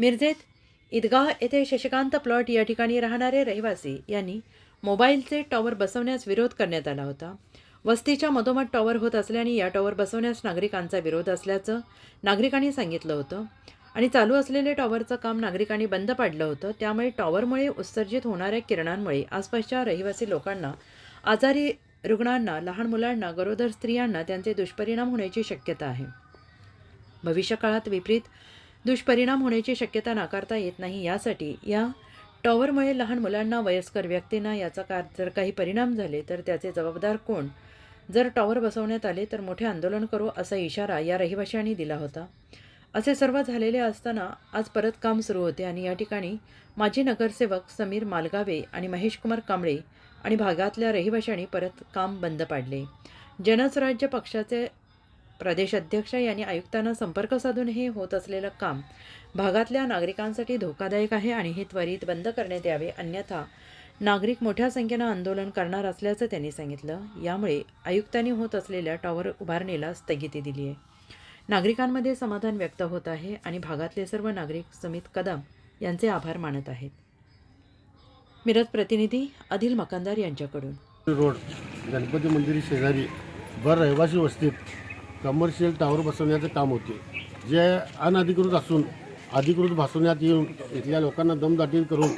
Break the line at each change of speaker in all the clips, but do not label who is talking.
मिरजेत ईदगाह येथे शशिकांत प्लॉट या ठिकाणी राहणारे रहिवासी यांनी मोबाईलचे टॉवर बसवण्यास विरोध करण्यात आला होता. वस्तीच्या मधोमध टॉवर होत असल्याने या टॉवर बसवण्यास नागरिकांचा विरोध असल्याचं नागरिकांनी सांगितलं होतं. आणि चालू असलेले टॉवरचं काम नागरिकांनी बंद पाडलं होतं. त्यामुळे टॉवरमुळे उत्सर्जित होणाऱ्या किरणांमुळे आसपासच्या रहिवासी लोकांना आजारी रुग्णांना लहान मुलांना गरोदर स्त्रियांना त्यांचे दुष्परिणाम होण्याची शक्यता आहे. भविष्यकाळात विपरीत दुष्परिणाम होण्याची शक्यता नाकारता येत नाही. यासाठी या टॉवरमुळे लहान मुलांना वयस्कर व्यक्तींना याचा का जर काही परिणाम झाले तर त्याचे जबाबदार कोण? जर टॉवर बसवण्यात आले तर मोठे आंदोलन करू असा इशारा या रहिवाशांनी दिला होता. असे सर्व झालेले असताना आज परत काम सुरू होते आणि या ठिकाणी माजी नगरसेवक समीर मालगावे आणि महेशकुमार कांबळे आणि भागातल्या रहिवाशांनी परत काम बंद पाडले. जनस्वराज्य पक्षाचे प्रदेश अध्यक्ष यांनी आयुक्तांना संपर्क साधून हे होत असलेलं काम भागातल्या नागरिकांसाठी धोकादायक आहे आणि हे त्वरित बंद करण्यात यावे अन्यथा नागरिक मोठ्या संख्येनं आंदोलन करणार असल्याचं त्यांनी सांगितलं. यामुळे आयुक्तांनी होत असलेल्या टॉवर उभारणीला स्थगिती दिली आहे. नागरिकांमध्ये समाधान व्यक्त होत आहे आणि भागातले सर्व नागरिक समित कदम यांचे आभार मानत आहेत. मिरज प्रतिनिधी अदिल मकानदार यांच्याकडून.
रोड गणपती मंदिर शेजारी भर रहिवासी वस्तीत कमर्शियल टावर बसवण्याचं काम होते. जे अनधिकृत असून अधिकृत बसवण्यात येऊन इथल्या लोकांना दमदाटी करून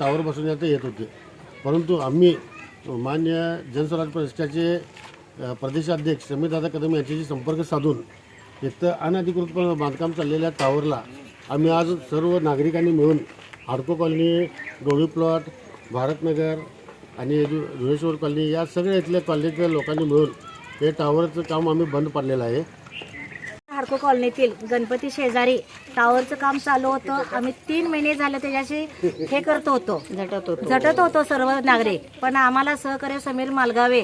टावर बसवण्यात येत होते. परंतु आम्ही मान्य जनस्वराज प्रतिष्ठाचे प्रदेशाध्यक्ष समीरदादा कदम यांच्याशी संपर्क साधून इथं अनधिकृत बांधकाम चाललेल्या टावरला आम्ही आज सर्व नागरिकांनी मिळून हाडको कॉलनी गवळी प्लॉट भारतनगर आणि धु- धुळेश्वर कॉलनी या सगळ्या इथल्या कॉलनीतल्या लोकांनी मिळून हे टावरचं काम आम्ही बंद पाडलेलं आहे.
हाडको कॉलनीतील गणपती शेजारी टावरचं काम चालू होतं. आम्ही तीन महिने झाले त्याच्याशी हे करत होतो. झटत होतो. झटत होतो सर्व नागरिक. पण आम्हाला सहकार्य समीर मालगावे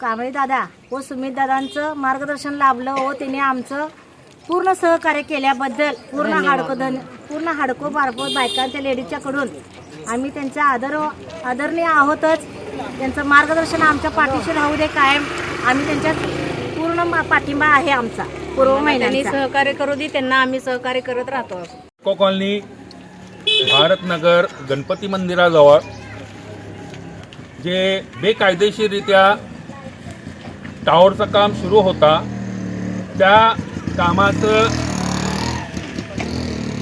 कांबळे दादा व सुमित दादांचं मार्गदर्शन लाभलं व तिने आमचं पूर्ण सहकार्य केल्याबद्दल पूर्ण हाडको धन पूर्ण हाडको बारको बायकांच्या लेडीजच्याकडून आम्ही त्यांचा आदर आदरणीय आहोतच. त्यांचं मार्गदर्शन आमच्या पाठीशी राहू दे कायम. आम्ही त्यांच्या पूर्ण पाठिंबा आहे आमचा पूर्व
त्यांनी
महिन्यांचा
सहकार्य करू दे त्यांना आम्ही सहकार्य करत राहतो.
को कॉलनी भारतनगर गणपती मंदिराजवळ जे बेकायदेशीररित्या टावरचं काम सुरू होता त्या कामाचं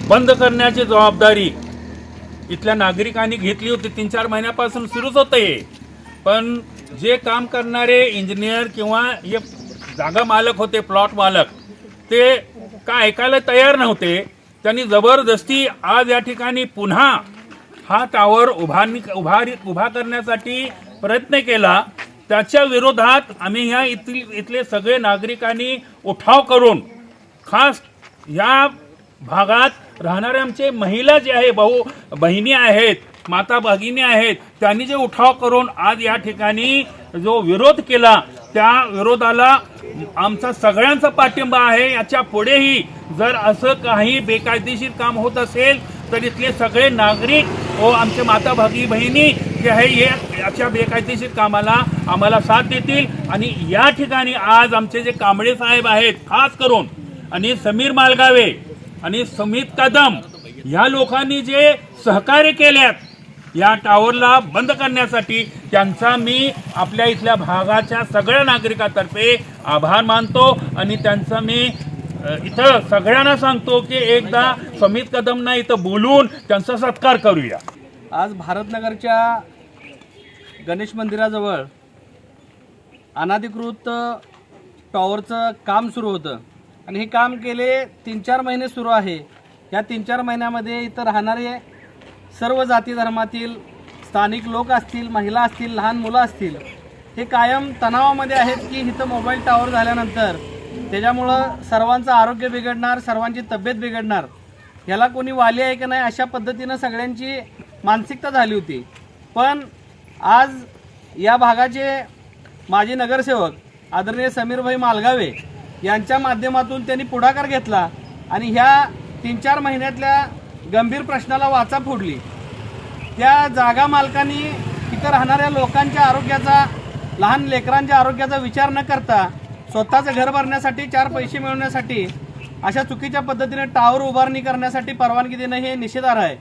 बंद करण्याची जबाबदारी इथल्या नागरिकांनी घेतली होती. तीन चार महिन्यापासून सुरूच होतं हे पण जे काम करणारे इंजिनियर किंवा हे जागा मालक होते प्लॉट मालक ते का ऐकायला तयार नव्हते त्यांनी जबरदस्ती आज या ठिकाणी पुन्हा हा टावर उभारणी उभारी उभा करण्यासाठी प्रयत्न केला. त्याच्या विरोधात आम्ही ह्या इथली इथले सगळे नागरिकांनी उठाव करून खास या भागात राहणारे आमचे महिला जे आहे भाऊ बहिणी आहेत माता भगिनी आहेत त्यांनी जे उठाव करून आज या ठिकाणी जो विरोध केला त्या विरोधाला आमचा सगळ्यांचा पाठिंबा आहे. याच्या पुढेही जर असं काही बेकायदेशीर काम होत असेल तर इथले सगळे नागरिक व आमचे माता भगी बहिणी जे आहे हे याच्या बेकायदेशीर कामाला आम्हाला साथ देतील. आणि या ठिकाणी आज आमचे जे कांबळे साहेब आहेत खास करून आणि समीर मालगावे आणि समित कदम ह्या लोकांनी जे सहकार्य केल्यात या टावरला बंद करण्यासाठी त्यांचा मी आपल्या इथल्या भागाच्या सगळ्या नागरिकातर्फे आभार मानतो आणि त्यांचा मी इथं सगळ्यांना सांगतो की एकदा समित कदमना इथं बोलून त्यांचा सत्कार करूया.
आज भारतनगरच्या गणेश मंदिराजवळ अनाधिकृत टॉवरचं काम सुरू होतं. आणि हे काम गेले तीन चार महिने सुरू आहे. या तीन चार महिन्यामध्ये इथं राहणारे सर्व जाती धर्मातील स्थानिक लोक असतील महिला असतील लहान मुलं असतील हे कायम तणावामध्ये आहेत की इथं मोबाईल टावर झाल्यानंतर त्याच्यामुळं सर्वांचं आरोग्य बिघडणार सर्वांची तब्येत बिघडणार. ह्याला कोणी वाली आहे की नाही अशा पद्धतीनं सगळ्यांची मानसिकता झाली होती. पण आज या भागाचे माजी नगरसेवक आदरणीय समीरभाई मालगावे यांच्या माध्यमातून त्यांनी पुढाकार घेतला आणि ह्या तीन चार महिन्यातल्या गंभीर प्रश्नाला वाचा फोडली. त्या जागा मालकांनी इथं राहणाऱ्या लोकांच्या आरोग्याचा लहान लेकरांच्या आरोग्याचा विचार न करता स्वतःचं घर भरण्यासाठी चार पैसे मिळवण्यासाठी अशा चुकीच्या पद्धतीने टावर उभारणी करण्यासाठी परवानगी देणं हे निषेधार्ह आहे.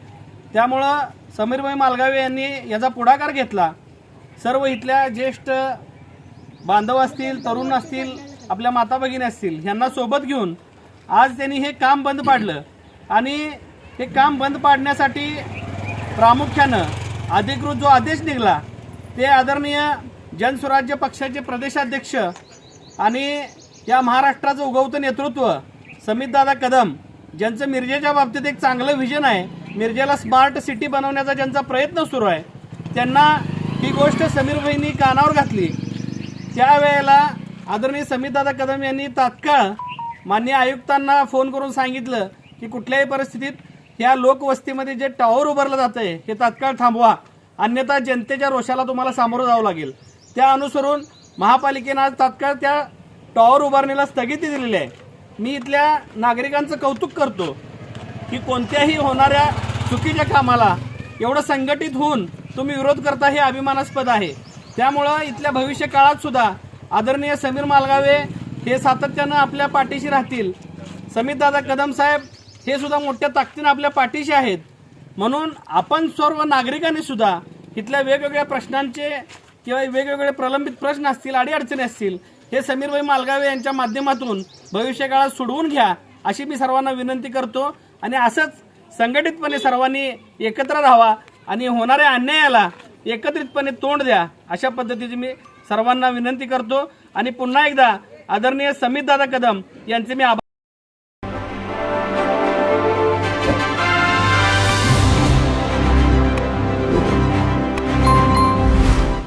त्यामुळं समीरभाई मालगावे यांनी याचा पुढाकार घेतला. सर्व इथल्या ज्येष्ठ बांधव असतील तरुण असतील आपल्या माता भगिनी असतील यांना सोबत घेऊन आज त्यांनी हे काम बंद पाडलं. आणि हे काम बंद पाडण्यासाठी प्रामुख्यानं अधिकृत जो आदेश निघाला ते आदरणीय जनस्वराज्य पक्षाचे प्रदेशाध्यक्ष आणि या महाराष्ट्राचं उगवतं नेतृत्व समितदादा कदम ज्यांचं मिरजेच्या बाबतीत एक चांगलं व्हिजन आहे मिरजेला स्मार्ट सिटी बनवण्याचा ज्यांचा प्रयत्न सुरू आहे त्यांना ही गोष्ट समीर भाईंनी कानावर घातली. त्यावेळेला आदरणीय समितदादा कदम यांनी तात्काळ मान्य आयुक्तांना फोन करून सांगितलं की कुठल्याही परिस्थितीत ह्या लोकवस्तीमध्ये जे टॉवर उभारलं जातं आहे हे तात्काळ थांबवा. अन्यथा जनतेच्या रोषाला तुम्हाला सामोरं जावं लागेल. त्या अनुसरून महापालिकेनं आज तात्काळ त्या टॉवर उभारणीला स्थगिती दिलेली आहे. मी इथल्या नागरिकांचं कौतुक करतो की कोणत्याही होणाऱ्या चुकीच्या कामाला एवढं संघटित होऊन तुम्ही विरोध करता हे अभिमानास्पद आहे. त्यामुळं इथल्या भविष्य काळात सुद्धा आदरणीय समीर मालगावे हे सातत्यानं आपल्या पाठीशी राहतील. समितदादा कदम साहेब हे सुद्धा मोठ्या ताकदीनं आपल्या पाठीशी आहेत. म्हणून आपण सर्व नागरिकांनी सुद्धा इथल्या वेगवेगळ्या प्रश्नांचे किंवा वेगवेगळे प्रलंबित प्रश्न असतील अडीअडचणी असतील हे समीरभाई मालगावे यांच्या माध्यमातून भविष्यकाळात सोडवून घ्या अशी मी सर्वांना विनंती करतो. आणि असंच संघटितपणे सर्वांनी एकत्र राहावा आणि होणाऱ्या अन्यायाला एकत्रितपणे तोंड द्या अशा पद्धतीची मी सर्वांना विनंती करतो. आणि पुन्हा एकदा आदरणीय समितदादा कदम यांचे मी आभार